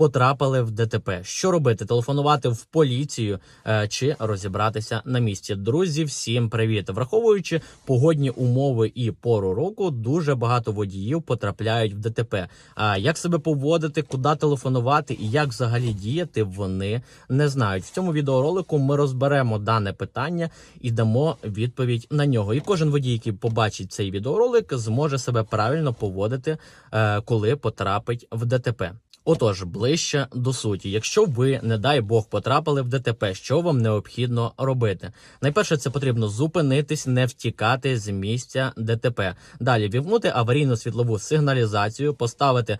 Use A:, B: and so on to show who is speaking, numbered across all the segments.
A: потрапили в ДТП. Що робити? Телефонувати в поліцію е, чи розібратися на місці. Друзі, всім привіт! Враховуючи погодні умови і пору року, дуже багато водіїв потрапляють в ДТП. А як себе поводити, куди телефонувати і як взагалі діяти, вони не знають. В цьому відеоролику ми розберемо дане питання і дамо відповідь на нього. І кожен водій, який побачить цей відеоролик, зможе себе правильно поводити, е, коли потрапить в ДТП. Отож, ближче до суті, якщо ви, не дай Бог, потрапили в ДТП, що вам необхідно робити? Найперше, це потрібно зупинитись, не втікати з місця ДТП. Далі вівнути аварійну світлову сигналізацію, поставити е,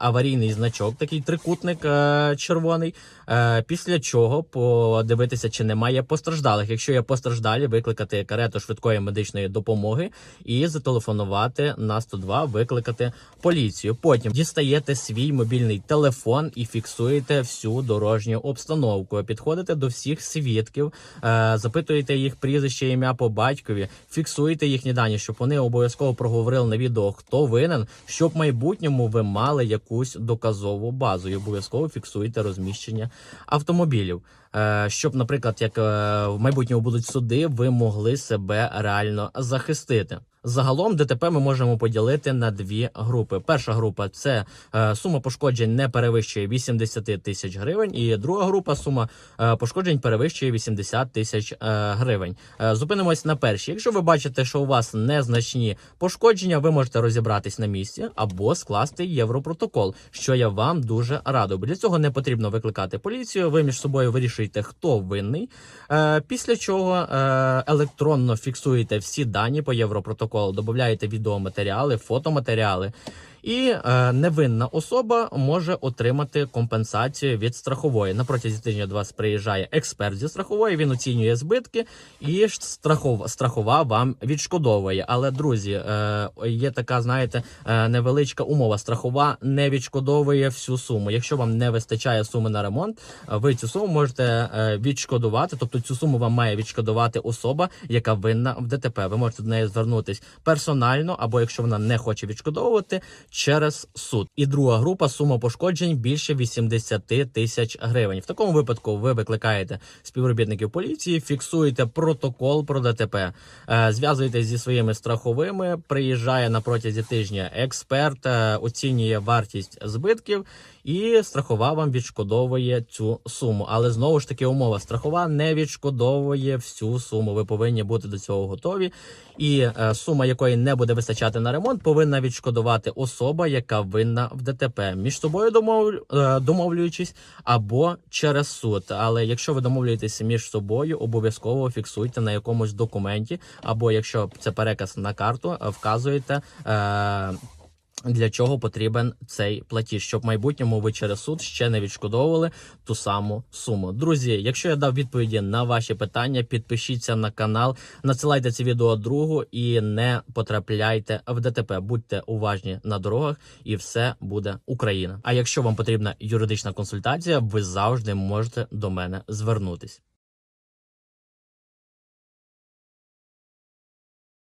A: аварійний значок, такий трикутник е, червоний. Е, після чого подивитися, чи немає постраждалих. Якщо є постраждалі, викликати карету швидкої медичної допомоги і зателефонувати на 102, викликати поліцію. Потім дістаєте свій мобільний телефон і фіксуєте всю дорожню обстановку. Підходите до всіх свідків, е, запитуєте їх прізвище, ім'я по батькові, фіксуєте їхні дані, щоб вони обов'язково проговорили на відео, хто винен, щоб в майбутньому ви мали якусь доказову базу. І обов'язково фіксуєте розміщення автомобілів. Е, Щоб, наприклад, як е, в майбутньому будуть суди, ви могли себе реально захистити. Загалом ДТП ми можемо поділити на дві групи. Перша група це е, сума пошкоджень не перевищує 80 тисяч гривень, і друга група сума е, пошкоджень перевищує 80 тисяч е, гривень. Зупинимось на першій. Якщо ви бачите, що у вас незначні пошкодження, ви можете розібратись на місці або скласти європротокол, що я вам дуже радий. Бо для цього не потрібно викликати поліцію. Ви між собою вирішуєте, хто винний. Після чого електронно фіксуєте всі дані по європротоколу, додаєте відеоматеріали, фотоматеріали. І е, невинна особа може отримати компенсацію від страхової. На протязі тижня до вас приїжджає експерт зі страхової. Він оцінює збитки, і ж страхова, вам відшкодовує. Але друзі, е, є така, знаєте, е, невеличка умова. Страхова не відшкодовує всю суму. Якщо вам не вистачає суми на ремонт, ви цю суму можете відшкодувати. Тобто цю суму вам має відшкодувати особа, яка винна в ДТП. Ви можете до неї звернутись персонально, або якщо вона не хоче відшкодовувати через суд. І друга група сума пошкоджень більше 80 тисяч гривень. В такому випадку ви викликаєте співробітників поліції, фіксуєте протокол про ДТП, е, зв'язуєтесь зі своїми страховими. Приїжджає на протязі тижня експерт, е, оцінює вартість збитків. І страхова вам відшкодовує цю суму. Але знову ж таки умова страхова не відшкодовує всю суму. Ви повинні бути до цього готові. І е, сума, якої не буде вистачати на ремонт, повинна відшкодувати особа, яка винна в ДТП. Між собою домов... е, домовлюючись або через суд. Але якщо ви домовлюєтеся між собою, обов'язково фіксуйте на якомусь документі, або якщо це переказ на карту, вказуєте. Е... Для чого потрібен цей платіж, щоб в майбутньому ви через суд ще не відшкодовували ту саму суму. Друзі, якщо я дав відповіді на ваші питання, підпишіться на канал, надсилайте це відео другу і не потрапляйте в ДТП. Будьте уважні на дорогах, і все буде Україна. А якщо вам потрібна юридична консультація, ви завжди можете до мене звернутись.